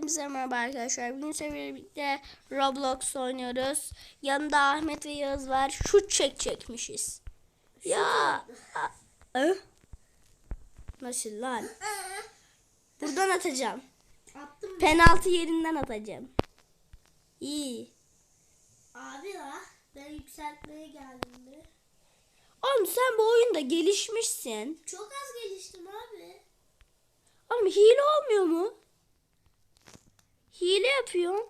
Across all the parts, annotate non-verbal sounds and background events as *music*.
Hepinize merhaba arkadaşlar. Bugün sizlerle birlikte Roblox oynuyoruz. Yanında Ahmet ve Yağız var. Şut çek çekmişiz. Ya. Nasıl lan? Buradan atacağım. Attım Penaltı yerinden atacağım. İyi. abi la. Ben yükseltmeye geldim de. Oğlum sen bu oyunda gelişmişsin. Çok az geliştim abi. Oğlum hile olmuyor mu? Hile yapıyorsun.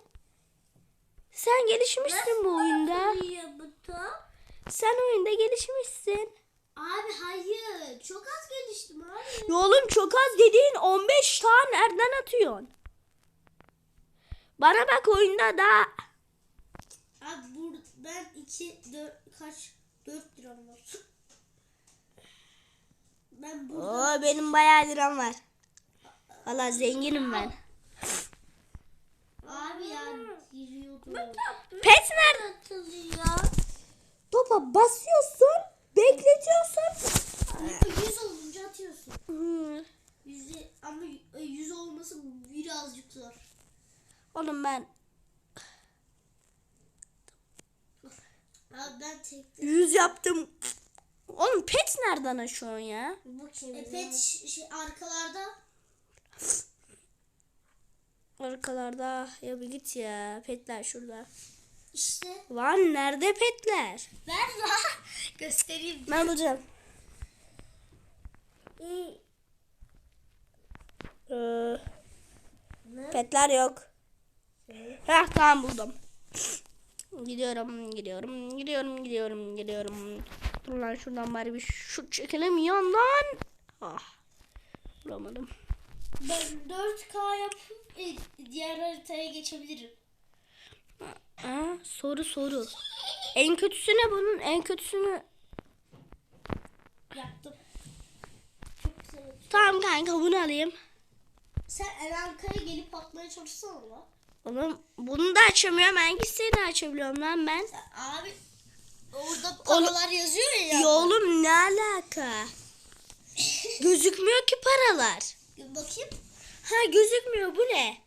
Sen gelişmişsin bu oyunda. Ya bu top? Sen oyunda gelişmişsin. Abi hayır. Çok az geliştim abi. Ya oğlum çok az dediğin 15 tane nereden atıyorsun? Bana bak oyunda da Abi bur ben 2 4 kaç 4 liram var. Ben burada Oo, benim bayağı liram var. Valla zenginim ben. Abi ya giriyordum. Pet nerede? atılıyor? Topa basıyorsun, bekletiyorsun. 100 olunca atıyorsun. Hmm. Yüzde ama 100 olması birazcık zor. Oğlum ben Abi ben tek 100 yaptım. Oğlum pet nereden açıyorsun ya? Bu kim? E, pet şey, arkalarda. Arkalarda ya bir git ya. Petler şurada. İşte. Lan nerede petler? Ver la. Göstereyim. Ben bulacağım. Ee, petler yok. Heh tamam buldum. Gidiyorum, gidiyorum, gidiyorum, gidiyorum, gidiyorum. Dur lan şuradan bari bir şut çekelim yandan. Ah. Bulamadım. Ben 4K yapıp e, diğer haritaya geçebilirim. Aa, soru soru. En kötüsü ne bunun? En kötüsünü Yaptım. Çok güzel oldu. Tamam kanka bunu alayım. Sen en arkaya gelip atmaya çalışsana la. Oğlum bunu da açamıyorum. Hangisini de açabiliyorum lan ben? Sen, abi orada paralar yazıyor ya. Ya oğlum ne alaka? *laughs* Gözükmüyor ki paralar. Bakayım. Ha gözükmüyor bu ne?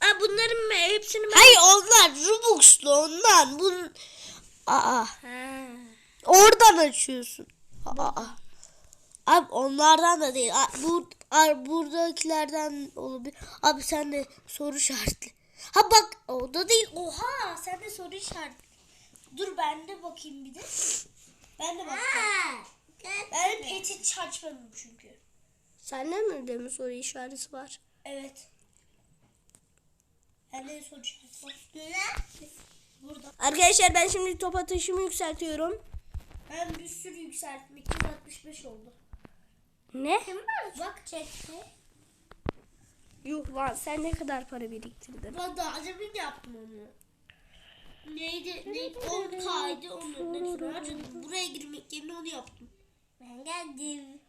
Aa bunların ben- hepsini ben... Hayır onlar Robux'lu ondan. Bun... Aa, Ha. oradan açıyorsun. Aa. Abi onlardan da değil. Aa, Bu ar- buradakilerden olabilir. Abi sen de soru işaretli. Ha bak o da değil. Oha sen de soru işareti. Dur ben de bakayım bir de. Ben de bakayım. Ben peti hiç açmadım çünkü. Sende mi de mi soru işareti var? Evet. Bende de soru işareti var. Burada. Arkadaşlar ben şimdi top atışımı yükseltiyorum. Ben bir sürü yükselttim. 265 oldu. Ne? Bak çekti. Yuh lan sen ne kadar para biriktirdin? Ben daha demin yaptım onu. Neydi? Neydi? 10K'ydı onun hepsini harcadım. Buraya girmek yerine onu yaptım. Ben geldim.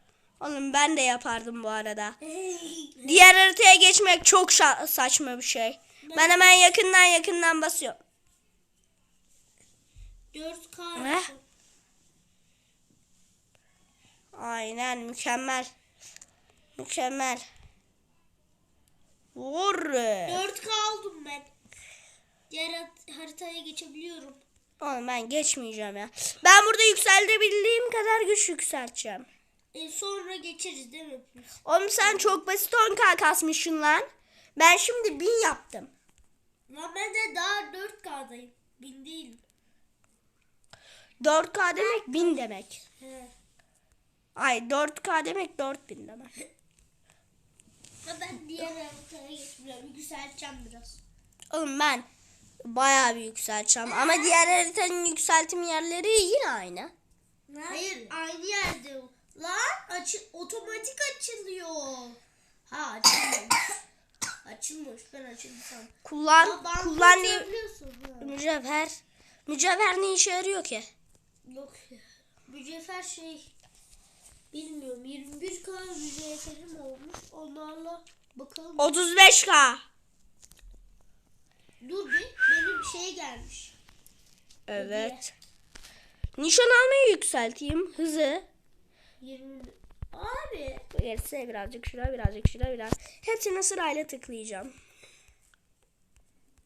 Oğlum ben de yapardım bu arada. *laughs* Diğer haritaya geçmek çok saçma bir şey. Ben hemen yakından yakından basıyorum. 4K Ne? yaptım. Aynen mükemmel. Mükemmel. Vur. 4K aldım ben. Diğer haritaya geçebiliyorum. Oğlum ben geçmeyeceğim ya. Ben burada yükseltebildiğim kadar güç yükselteceğim. E, sonra geçeriz değil mi? Oğlum sen çok basit 10k kasmışsın lan. Ben şimdi 1000 yaptım. Lan ben de daha 4K'dayım. Bin değilim. 4k demek 1000 demek. He. Ay 4k demek 4000 demek. Ya ben diğer haritaya geçmiyorum. Yükselteceğim biraz. Oğlum ben bayağı bir yükselteceğim. Ama diğer haritanın yükseltim yerleri yine aynı. Hayır aynı yerde. o. Lan açı otomatik açılıyor. Ha açılmamış. açılmış ben açıldı sandım. Kullan, Ya kullan diye mücevher. Mücevher ne işe yarıyor ki? Yok ya. Mücevher şey bilmiyorum 21 kadar mücevherim olmuş. Onlarla bakalım. 35k. Dur bir benim şey gelmiş. Evet. Nişan almayı yükselteyim. Hızı. 20 Abi Gerisi birazcık şuraya birazcık şuraya biraz. Hepsine sırayla tıklayacağım.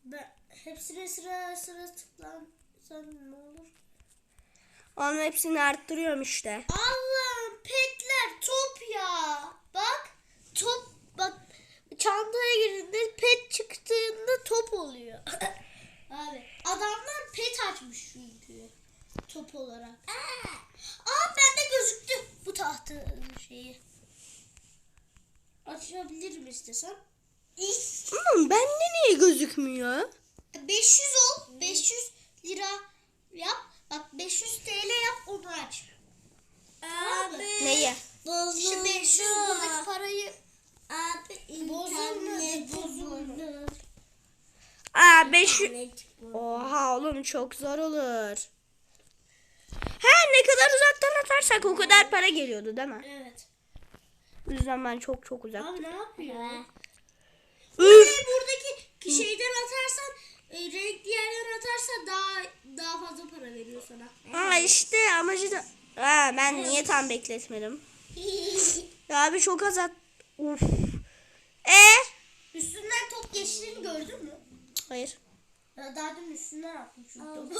Ben hepsine sıra sıra tıklansan ne olur? Onun hepsini arttırıyorum işte. Allah'ım petler top ya. Bak top bak çantaya girdiğinde pet çıktığında top oluyor. *laughs* Abi adamlar pet açmış çünkü top olarak. Aa, aa bende gözüktü bu tahta şeyi. Açabilirim istesem. Hmm, bende niye gözükmüyor? 500 ol 500 lira yap. Bak 500 TL yap onu aç. Abi. Neyi? Şu 500 buradaki parayı abi bozulmadı bozulmadı. Aa 500. Oha oğlum çok zor olur. He ne kadar uzaktan atarsak o kadar para geliyordu değil mi? Evet. O yüzden ben çok çok uzak. Abi ne yapıyor? Üf! Ve buradaki şeyden atarsan e, renkli yerden atarsan daha daha fazla para veriyor sana. Aa işte amacı da... Aa, ben niye tam bekletmedim? *laughs* Ya abi çok az at... Uf. E? Üstünden top geçtiğini gördün mü? Hayır. Ya daha dün üstünden atmışım topu. *laughs*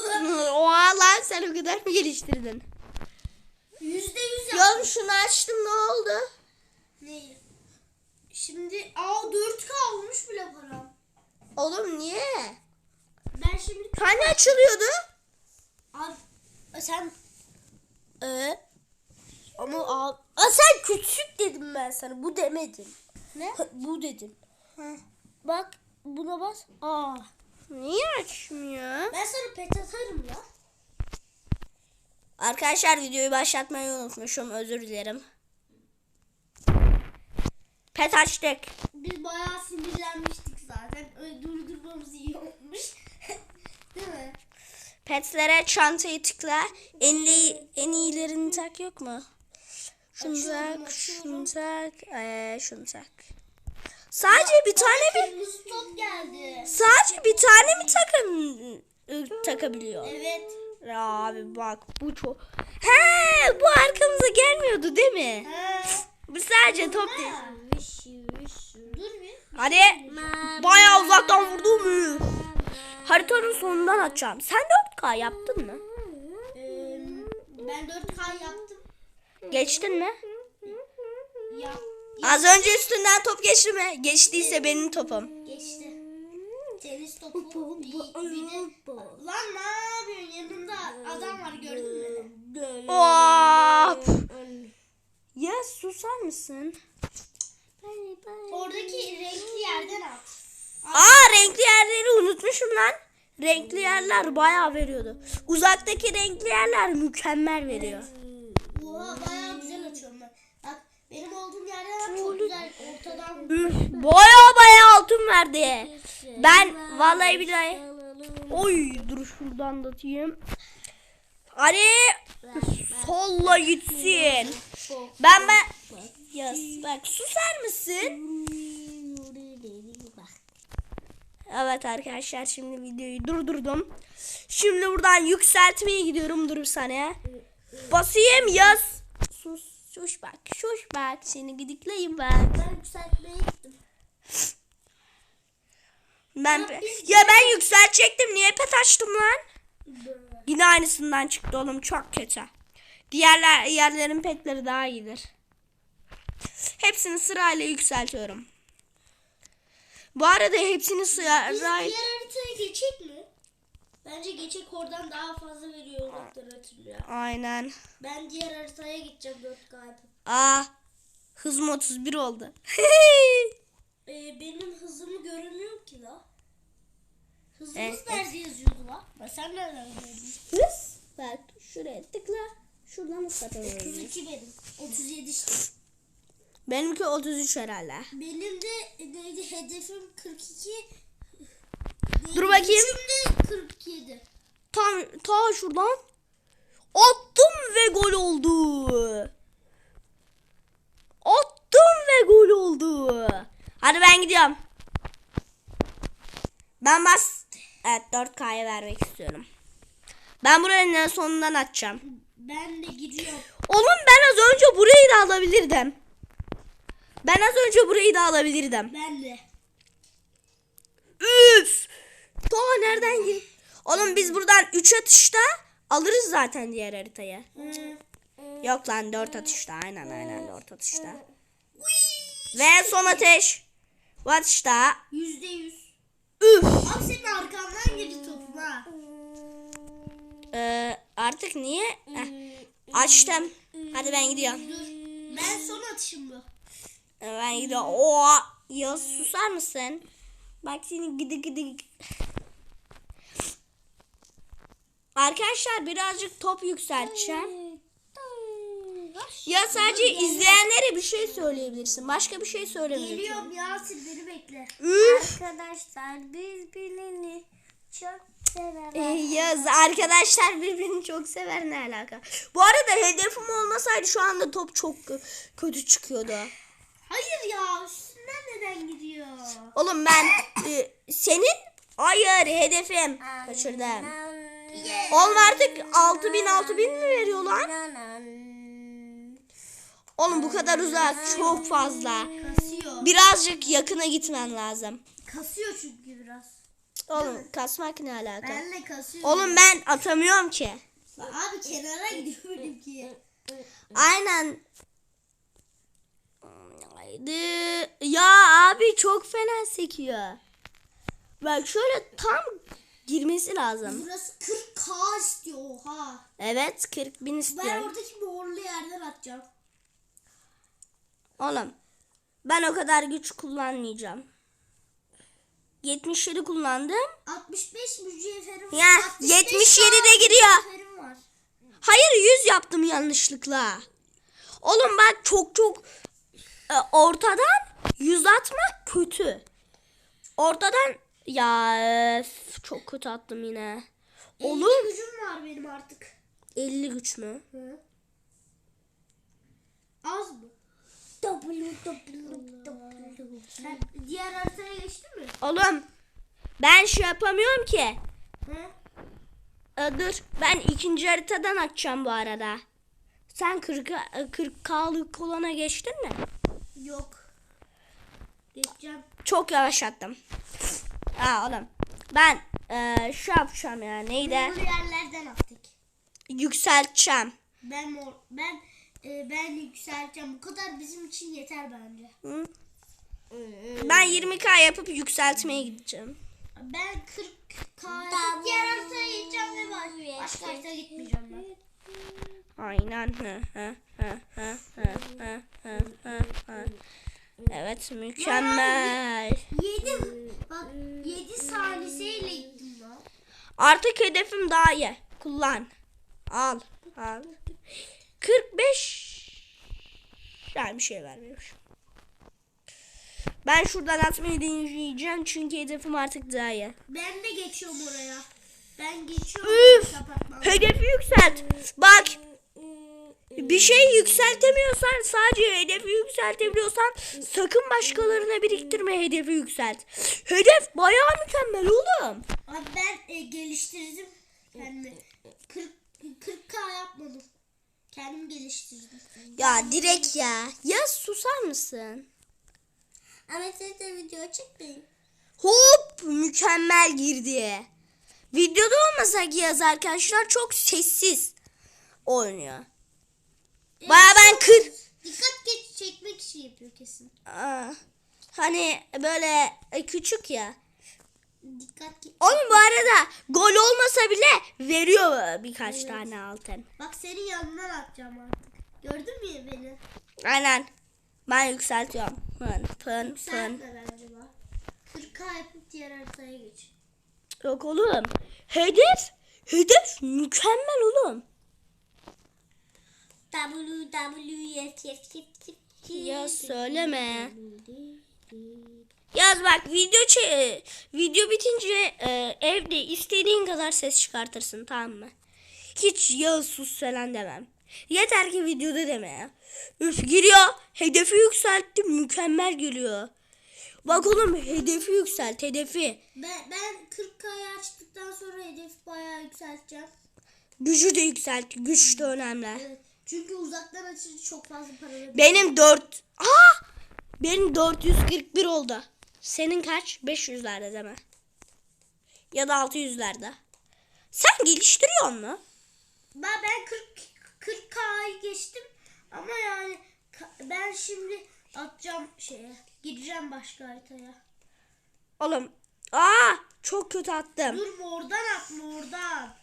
Oha lan sen o kadar mı geliştirdin? Yüzde yüz Ya yaptım. şunu açtım ne oldu? Neyi? Şimdi aa 4K olmuş bile param. Oğlum niye? Ben şimdi Hani açılıyordu? abi sen Ee? Ama al. Aa, sen küçük dedim ben sana. Bu demedim. ne? Bu dedim. Hı. Bak buna bas. Aa. Niye açmıyor? Ben sana pet atarım ya. Arkadaşlar videoyu başlatmayı unutmuşum. Özür dilerim. Pet açtık. Biz bayağı sinirlenmiştik zaten. Öyle durdurmamız iyi olmuş. *laughs* Değil mi? Petlere çantayı tıkla. En, iyi, en iyilerini tak yok mu? Şunu tak, şunu tak, ee, şunu tak. Sadece bir tane mi? Sadece bir tane mi takım ı, takabiliyor? Evet. Ya abi bak bu çok. He bu arkamıza gelmiyordu değil mi? Ha. Bu sadece top değil. Dur bir. Hadi. Bayağı uzaktan vurdu mu? Haritanın sonundan açacağım. Sen 4K yaptın mı? Ee, ben 4K yaptım. Geçtin mi? Yap. Az önce üstünden top geçti mi? Geçtiyse benim topum. Geçti. Tenis *laughs* topu. Bir, bir de... Lan ne yapıyorsun? Yanında adam var gördün mü? Hop. Ya susar mısın? Oradaki renkli yerden at. Aa renkli yerleri unutmuşum lan. Renkli yerler bayağı veriyordu. Uzaktaki renkli yerler mükemmel veriyor. Oha bayağı güzel açıyorum ben. Bak benim olduğum yerden at çok güzel ortadan. Üf, bayağı bayağı altın verdi. Ben vallahi billahi. Oy dur şuradan da atayım. Hadi solla gitsin. Ben ben Yaz bak susar mısın? Evet arkadaşlar şimdi videoyu durdurdum. Şimdi buradan yükseltmeye gidiyorum dur bir saniye. Basayım yaz. Sus sus bak sus bak seni gidikleyeyim bak. Ben yükseltmeye gittim. Ben ya ben yükseltecektim niye pet açtım lan? Yine aynısından çıktı oğlum çok kötü. Diğerler yerlerin petleri daha iyidir. Hepsini sırayla yükseltiyorum. Bu arada hepsini Biz sırayla diğer haritaya geçecek mi? Bence geçecek oradan daha fazla veriyor uzaktan hatırlıyor. Aynen. Ben diğer haritaya gideceğim 4K yapıp. Aa hızım 31 oldu. *laughs* Ee, benim hızımı göremiyorum ki la. Hızımız Evet. nerede yazıyordu la? Ben sen nereden gördün? Hız. Bak şuraya tıkla. Şuradan ıslatabiliriz. 42 benim. 37 işte. Benimki 33 herhalde. Benim de neydi hedefim 42. Dur bakayım. De 47. Tam ta şuradan attım ve gol oldu. Attım ve gol oldu. Hadi ben gidiyorum. Ben bas Evet 4K'ya vermek istiyorum. Ben buranın en sonundan atacağım. Ben de gidiyorum. Oğlum ben az önce burayı da alabilirdim. Ben az önce burayı da alabilirdim. Ben de. Üf! Ta nereden gir? Oğlum biz buradan 3 atışta alırız zaten diğer haritayı. Yok lan 4 atışta. Aynen aynen 4 atışta. Ve son ateş. Bu atışta. Yüzde yüz. Üf. Abi senin arkandan girdi topum ha. Ee, artık niye? Heh, açtım. Hadi ben gidiyorum. Dur. Ben son atışım bu. Ee, Ben gidiyorum. Oo, ya susar mısın? Bak seni gıdı gıdı. Arkadaşlar birazcık top yükselteceğim. Ya sadece izleyenlere bir şey söyleyebilirsin. Başka bir şey söylemiyorsun. Geliyorum Yasir beni bekle. Üf. Arkadaşlar birbirini çok sever. Ee, Yaz arkadaşlar birbirini çok sever ne alaka. Bu arada hedefim olmasaydı şu anda top çok kö- kötü çıkıyordu. Hayır ya üstünden neden gidiyor? Oğlum ben e, senin hayır hedefim kaçırdım. Oğlum artık 6000 6000 mi veriyor lan? Oğlum bu kadar uzak çok fazla. Kasıyor. Birazcık yakına gitmen lazım. Kasıyor çünkü biraz. Oğlum kasmak ne alaka? Benle kasıyor. Oğlum ben atamıyorum ki. Abi kenara gidiyor benimki. Aynen. Ya abi çok fena sekiyor. Bak şöyle tam girmesi lazım. Burası 40k istiyor oha. Evet 40 bin Ben istiyorum. oradaki morlu yerden atacağım. Oğlum ben o kadar güç kullanmayacağım. 77 kullandım. 65 mücevherim var. Ya, 65 77 de giriyor. Hayır 100 yaptım yanlışlıkla. Oğlum bak çok çok e, ortadan 100 atmak kötü. Ortadan ya öf, çok kötü attım yine. 50 Oğlum gücüm var benim artık. 50 güç mü? Hı. Az mı? Sen diğer haritaya geçtin mi? Oğlum ben şey yapamıyorum ki. Hı? E, dur ben ikinci haritadan açacağım bu arada. Sen 40 40K'lık olana geçtin mi? Yok. Geçeceğim. Çok yavaş attım. Aa oğlum. Ben e, şu yapacağım ya neydi? Morlu yerlerden attık. Yükselteceğim. Ben mor, ben ee, ben yükselteceğim. Bu kadar bizim için yeter bence. Hı? Ee, ben 20k yapıp yükseltmeye gideceğim. Ben 40k diğer haritaya gideceğim ve baş, başka haritaya gitmeyeceğim ben. Aynen. Evet mükemmel. 7 bak 7 saniyeyle gittim ben. Artık hedefim daha iyi. Kullan. Al. Al. 45 yani bir şey vermiyor. Ben şuradan atmayı deneyeceğim çünkü hedefim artık daha iyi. Ben de geçiyorum oraya. Ben geçiyorum. Üf! Hedefi yükselt. Bak bir şey yükseltemiyorsan sadece hedefi yükseltebiliyorsan sakın başkalarına biriktirme hedefi yükselt. Hedef bayağı mükemmel oğlum. Abi ben e, geliştirdim kendimi. 40 40k yapmadım. Kendim geliştirdim. Ya direkt ya. Ya susar mısın? Ama siz de video çekmeyin. Hop mükemmel girdi. Videoda olmasak yaz arkadaşlar çok sessiz oynuyor. Baya ben kır. Dikkat geç çekmek için yapıyor kesin. Aa, hani böyle e, küçük ya. Dikkat geç. Oğlum bu arada gol olmasa bile veriyor birkaç tane altın. Bak senin yanından atacağım artık. Gördün mü beni? Aynen. Ben yükseltiyorum. Pın pın Sen pın. bak. 40k yapıp diğer haritaya geç. Yok oğlum. Hedef. Hedef mükemmel oğlum. Ya söyleme. Yaz bak video çe- video bitince e, evde istediğin kadar ses çıkartırsın tamam mı? Hiç ya sus falan demem. Yeter ki videoda deme ya. Üf giriyor. Hedefi yükseltti. Mükemmel geliyor. Bak oğlum hedefi yükselt hedefi. Ben, ben 40k'yı açtıktan sonra hedefi bayağı yükselteceğim. Gücü de yükselt. Güç de önemli. Evet. Çünkü uzaktan açınca çok fazla para veriyor. Benim 4. Aa! Benim 441 oldu. Senin kaç? 500'lerde değil mi? Ya da 600'lerde. Sen geliştiriyor mu? Ben ben 40 40K'yı geçtim ama yani ben şimdi atacağım şeye. Gideceğim başka haritaya. Oğlum. Aa çok kötü attım. Dur mordan at mordan.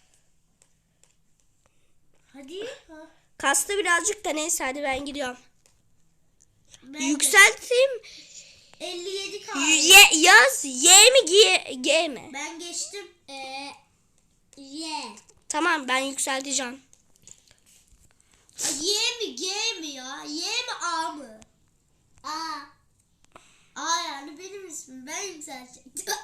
Hadi. Ha. Kastı birazcık da neyse hadi ben gidiyorum. Ben de Yükselteyim. 57K. Y yaz Y mi G, G mi? Ben geçtim. Ee, Y. Tamam ben yükselteceğim. Y mi G mi ya? Y mi A mı? A. A yani benim ismim. Ben yükseltecektim. *laughs*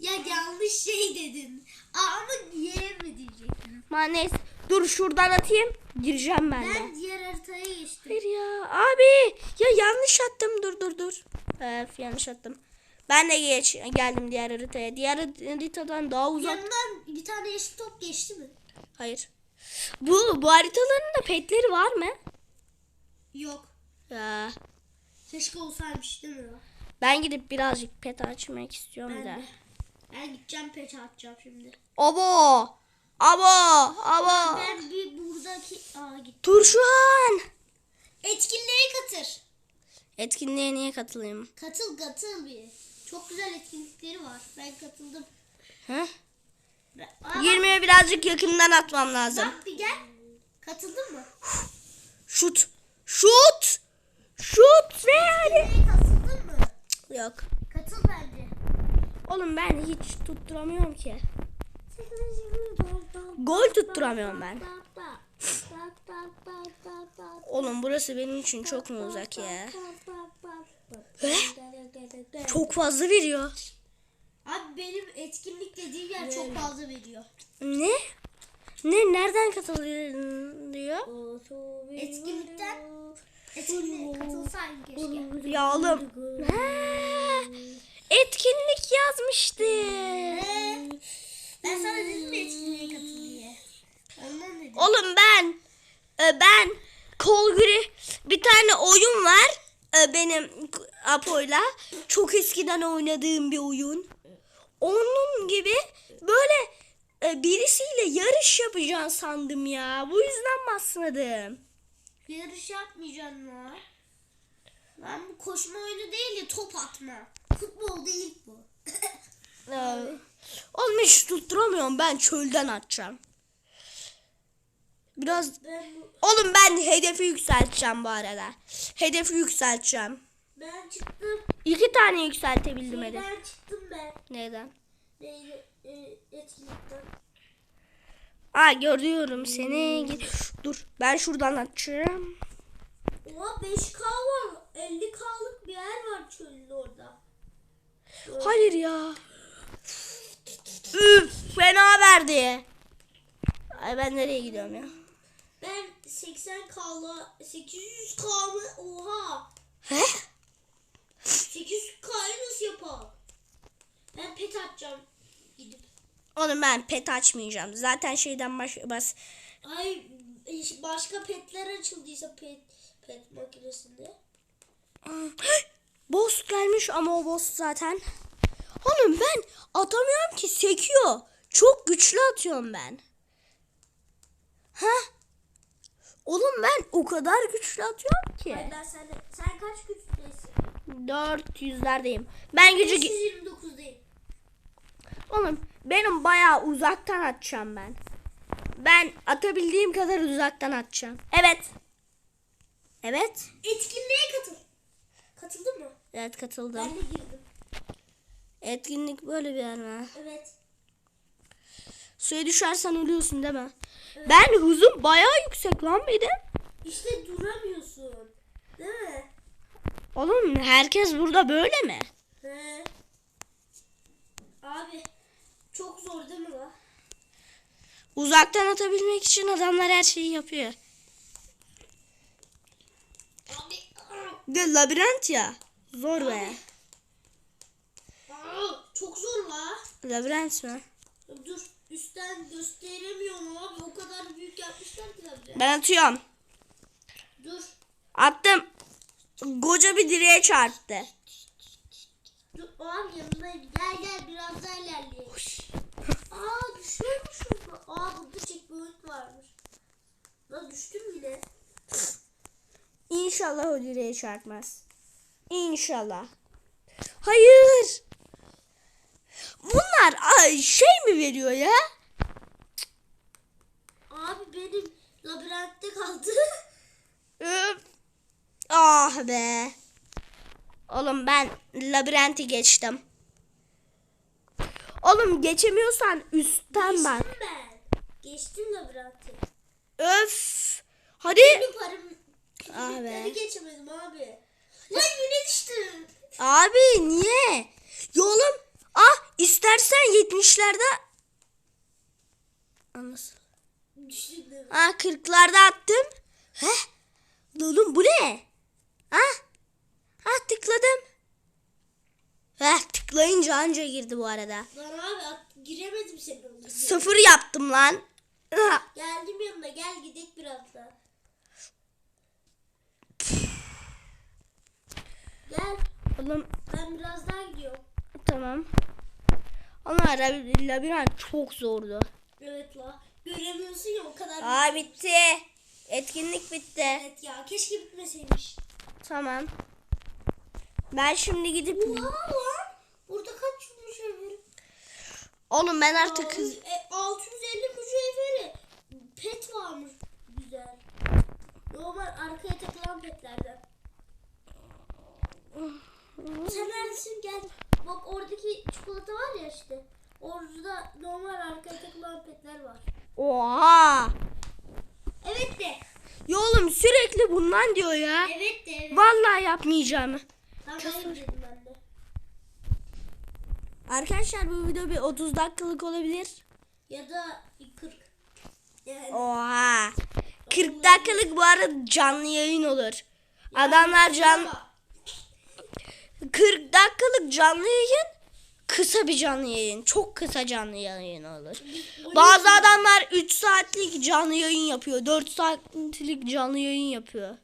ya yanlış şey dedin. A mı Y mi diyecektim. Neyse. Dur şuradan atayım. Gireceğim ben de. Ben diğer haritaya geçtim. Hayır ya abi. Ya yanlış attım. Dur dur dur. Öf yanlış attım. Ben de geç geldim diğer haritaya. Diğer haritadan daha uzak. Yanından bir tane yeşil top geçti mi? Hayır. Bu bu haritaların da petleri var mı? Yok. Ya Keşke olsaymış değil mi? ben gidip birazcık pet açmak istiyorum Ben da. de. Ben gideceğim peç atacağım şimdi. Abo! Abo! Abo! Ben bir buradaki... Aa. Turşuhan! Etkinliğe katır. Etkinliğe niye katılayım? Katıl katıl bir. Çok güzel etkinlikleri var. Ben katıldım. Ben- Aa, 20'ye birazcık yakından atmam lazım. Bak bir gel. Katıldın mı? Şut! Şut! Şut! Ve yani. Katıldın mı? Yok. Katıl bence. Oğlum ben hiç tutturamıyorum ki. Gol tutturamıyorum ben. Oğlum burası benim için çok mu uzak ya? Çok fazla veriyor. Abi benim etkinlik dediğim yer çok fazla veriyor. Ne? Ne? Nereden katılıyor? Etkinlikten etkinliğe katılsaydın keşke. Ya oğlum. Ha, etkinlik yazmıştı. Ee, ben sana dedim mi etkinliğe katıl diye. Ondan dedim. Oğlum ben e, ben Kolguri bir tane oyun var e, benim Apo'yla çok eskiden oynadığım bir oyun. Onun gibi böyle e, birisiyle yarış yapacağım sandım ya. Bu yüzden basmadım. Yarış yapmayacaksın mı? Ben bu koşma oyunu değil de top atma. Futbol değil bu. E, Oğlum hiç tutturamıyorum ben çölden atacağım. Biraz Ben Oğlum ben hedefi yükselteceğim bu arada. Hedefi yükselteceğim. ben çıktım. İki tane yükseltebildim hedef. Ben çıktım ben. Neden? Neydi? E, etkinlikten. Aa görüyorum seni. Git. Dur ben şuradan açacağım. Oha 5K var. 50K'lık bir yer var çölün orada. Hayır ya. Verdi. Ay ben nereye gidiyorum ya? Ben 80K'la 800K mı? Oha. He? 800K'yı nasıl yapalım? Ben pet atacağım gidip. Oğlum ben pet açmayacağım. Zaten şeyden baş bas. Ay başka petler açıldıysa pet pet makinesinde. *gasps* Boss gelmiş ama o boss zaten. Oğlum ben atamıyorum ki sekiyor. Çok güçlü atıyorum ben. Ha? Oğlum ben o kadar güçlü atıyorum ki. Ay ben sen sen kaç güçlüsün? 400'lerdeyim. Ben gücü... 529'dayım. Oğlum benim bayağı uzaktan atacağım ben. Ben atabildiğim kadar uzaktan atacağım. Evet. Evet. Etkinliğe katıl. Katıldın mı? Evet katıldım. Ben de girdim. Etkinlik böyle bir yer mi? Evet. Suya düşersen ölüyorsun değil mi? Ben hızım bayağı yüksek lan benim. İşte duramıyorsun. Değil mi? Oğlum herkes burada böyle mi? He. Abi çok zor değil mi la? Uzaktan atabilmek için adamlar her şeyi yapıyor. Abi. De labirent ya. Zor be. Aa, çok zor la. Labirent mi? Dur üstten gösteremiyorum abi. O kadar büyük yapmışlar ki tabii. Ben atıyorum. Dur. Attım. Koca bir direğe çarptı. Dur. O an yanındayım. Gel gel biraz daha ilerleyelim. Aa düşüyormuşum. Aa burada checkpoint varmış. Lan düştüm yine. İnşallah o direğe çarpmaz. İnşallah. Hayır. Bunlar ay, şey mi veriyor ya? Abi benim labirentte kaldı. Öf. Ah be. Oğlum ben labirenti geçtim. Oğlum geçemiyorsan üstten bak. Geçtim ben. Geçtim labirenti. Öf. Hadi. Benim param Ah be. Geçemedim abi. Lan yine düştüm. Abi niye? Ya oğlum ah istersen 70'lerde Anlasın. Ah 40'larda attım. Heh. Oğlum bu ne? Ha? Ha tıkladım. Heh tıklayınca anca girdi bu arada. Lan abi at, giremedim senin olduğun Sıfır yaptım lan. Ha. Geldim yanına gel gidelim biraz daha. Gel Oğlum ben biraz daha gidiyorum. tamam. Ama labirent çok zordu. Evet la. Göremiyorsun ya o kadar. Aa bitti. Etkinlik bitti. Evet ya keşke bitmeseymiş. Tamam. Ben şimdi gidip... Oha lan. Burada kaç mücevheri? Oğlum ben artık... E, 650 mücevheri. Pet varmış. Güzel. Normal arkaya takılan petlerden. Sen neredesin gel. Bak oradaki çikolata var ya işte. Orada normal arkaya takılan petler var. Oha. Evet de. Ya oğlum sürekli bundan diyor ya. Evet de evet. Vallahi yapmayacağım. Tamam dedim ben de. Arkadaşlar bu video bir 30 dakikalık olabilir. Ya da 40. Yani. Oha. 40 dakikalık bu arada canlı yayın olur. Adamlar can 40 dakikalık canlı yayın kısa bir canlı yayın. Çok kısa canlı yayın olur. Bazı adamlar 3 saatlik canlı yayın yapıyor. 4 saatlik canlı yayın yapıyor.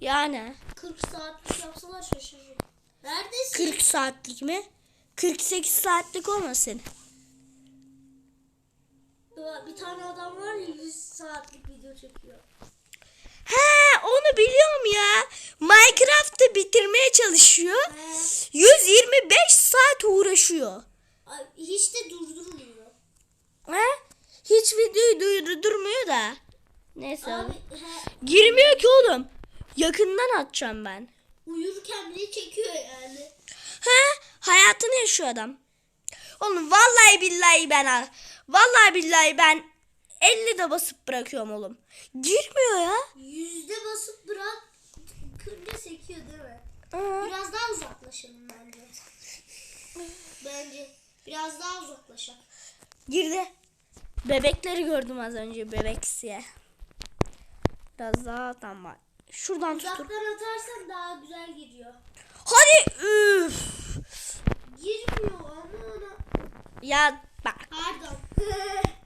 Yani 40 saatlik yapsalar şaşırırım. Neredesin? 40 saatlik mi? 48 saatlik olmasın. Bir tane adam var ya 100 saatlik video çekiyor. He onu biliyorum ya. Minecraft'ı bitirmeye çalışıyor. He. 125 saat uğraşıyor. Ay, hiç de durdurmuyor. He? Hiç videoyu durdurmuyor da. Neyse. Abi he, Girmiyor ki oğlum. Yakından atacağım ben. uyurken bile çekiyor yani. He? Hayatını yaşıyor adam. Oğlum vallahi billahi ben vallahi billahi ben 50 de basıp bırakıyorum oğlum. Girmiyor ya. Yüzde basıp bırak kırınca sekiyor değil mi? Hı. Biraz daha uzaklaşalım bence. Bence biraz daha uzaklaşalım. Girdi. Bebekleri gördüm az önce bebeksiye. Biraz daha tam var. Şuradan tutur. Uzaktan atarsan daha güzel giriyor. Hadi üf. Girmiyor ama ona. Ya bak. Pardon. *laughs*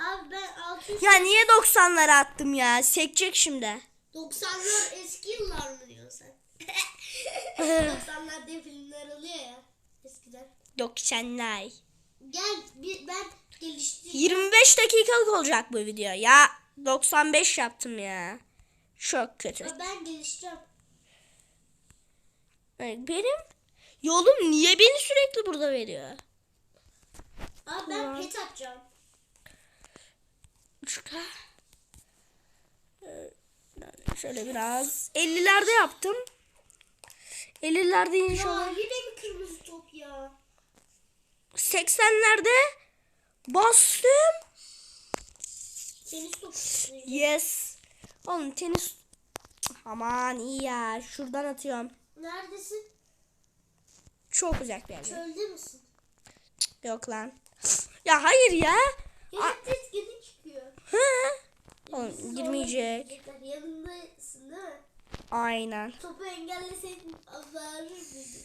Abi ben 600 Ya niye 90'lara attım ya? Sekecek şimdi. 90'lar eski yıllar mı diyorsun sen? *laughs* 90'lar diye filmler oluyor ya eskiden. 90'lar. Gel bir, ben geliştireyim. 25 dakikalık olacak bu video. Ya 95 yaptım ya. Çok kötü. Ben geliştireceğim. Benim yolum niye beni sürekli burada veriyor? Abi ben pet atacağım. Çıka. Ee, Şöyle biraz 50'lerde yaptım. 50'lerde inşallah. Ya yine mi kırmızı top ya? 80'lerde bastım. Tenis topu. Yes. Oğlum tenis aman iyi ya. Şuradan atıyorum. Neredesin? Çok uzak bir yerde. Çölde misin? Yok lan. Ya hayır ya. Geri çıkıyor. Hı. Oğlum girmeyecek. Yanındasın değil mi? Aynen. Topu engelleseydin miydin?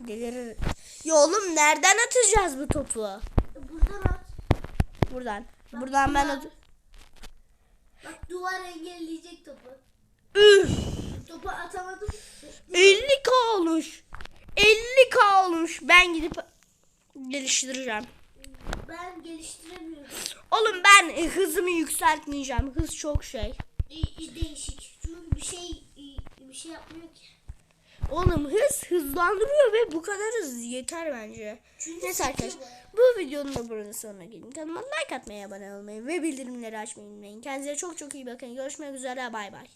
Delirir. Ya oğlum nereden atacağız bu topu? Buradan at. Buradan. Buradan ben at. Bak duvar engelleyecek topu. Üf. Topu atamadım. 50k olmuş. olmuş. Ben gidip geliştireceğim. Ben geliştiremiyorum. Oğlum ben e, hızımı yükseltmeyeceğim. Hız çok şey. İyi, iyi, değişik. Çünkü bir şey bir şey yapmıyor ki. Oğlum hız hızlandırıyor ve bu kadar hız yeter bence. Çünkü Neyse arkadaşlar bu videonun da burada sonuna gelin. Kanalıma like atmayı, abone olmayı ve bildirimleri açmayı unutmayın. Kendinize çok çok iyi bakın. Görüşmek üzere bay bay.